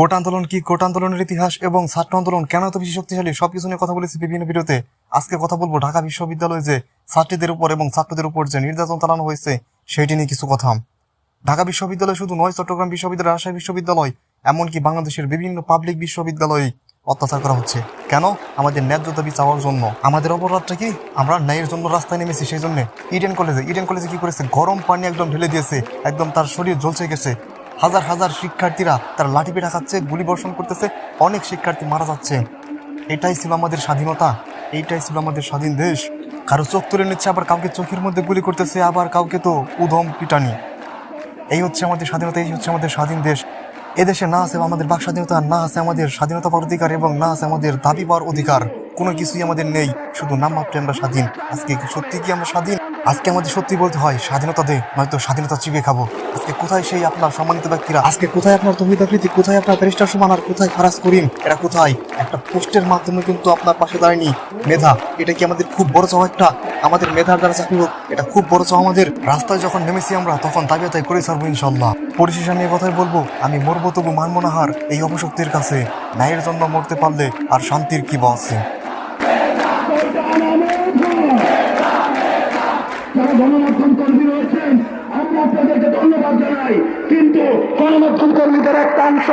Coat আন্দোলন কি coat আন্দোলনের ইতিহাস এবং ছাত্র আন্দোলন কেন এত বেশি শক্তিশালী? সবকিছু নিয়ে কথা বলেছি বিভিন্ন ভিডিওতে। আজকে কথা বলব ঢাকা বিশ্ববিদ্যালয়ে যে ছাত্রীদের উপর এবং ছাত্রদের উপর যে নির্যাতন চালানো হয়েছে সেটি নিয়ে কিছু কথা। ঢাকা বিশ্ববিদ্যালয় শুধু নয়, চট্টগ্রাম বিশ্ববিদ্যালয়, রাজশাহী বিশ্ববিদ্যালয়, এমনকি বাংলাদেশের বিভিন্ন পাবলিক বিশ্ববিদ্যালয়ে অত্যাচার করা হচ্ছে। কেন? আমাদের ন্যায্য দাবি চাওয়ার জন্য। আমাদের অপরাধটা কি? আমরা ন্যায়ের জন্য রাস্তায় নেমেছি সেই জন্য ইডেন কলেজে ইডেন কলেজে কি করেছে? গরম পানি একদম ঢেলে দিয়েছে। একদম তার শরীর জ্বলছে গেছে। হাজার হাজার শিক্ষার্থীরা তার লাঠি পেটা খাচ্ছে, গুলি বর্ষণ করতেছে, অনেক শিক্ষার্থী মারা যাচ্ছে। এটাই ছিল আমাদের স্বাধীনতা, এইটাই ছিল আমাদের স্বাধীন দেশ। কারও চোখ তুলে নিচ্ছে, আবার কাউকে চোখের মধ্যে গুলি করতেছে, আবার কাউকে তো উধম পিটানি। এই হচ্ছে আমাদের স্বাধীনতা, এই হচ্ছে আমাদের স্বাধীন দেশ। এদেশে না আছে আমাদের বাক স্বাধীনতা, না আছে আমাদের স্বাধীনতা পাওয়ার অধিকার এবং না আছে আমাদের দাবি পাওয়ার অধিকার। কোনো কিছুই আমাদের নেই, শুধু নাম মাত্রে আমরা স্বাধীন। আজকে সত্যি কি আমরা স্বাধীন? আজকে আমাদের সত্যি বলতে হয়, স্বাধীনতা দে, নয়তো স্বাধীনতা চিবিয়ে খাব। আজকে কোথায় সেই আপনার সম্মানিত ব্যক্তিরা? আজকে কোথায় আপনার তহিদ আফ্রিদি কোথায় আপনার ব্যারিস্টার সমান? আর কোথায় ফারাজ করিম? এরা কোথায়? একটা পোস্টের মাধ্যমে কিন্তু আপনার পাশে দাঁড়ায়নি। মেধা, এটা কি আমাদের খুব বড় চাওয়া একটা? আমাদের মেধার দ্বারা চাকরি হোক, এটা খুব বড় চাওয়া আমাদের। রাস্তায় যখন নেমেছি আমরা, তখন দাবি আদায় করে ছাড়বো ইনশাল্লাহ পরিশেষে আমি কথাই বলব, আমি মরবো তবু মানবো না হার এই অপশক্তির কাছে। ন্যায়ের জন্য মরতে পারলে আর শান্তির কি বা আছে গণমাধ্যম কর্মী রয়েছেন। আমরা আপনাদেরকে ধন্যবাদ জানাই। কিন্তু গণমাধ্যম কর্মীদের একটা অংশ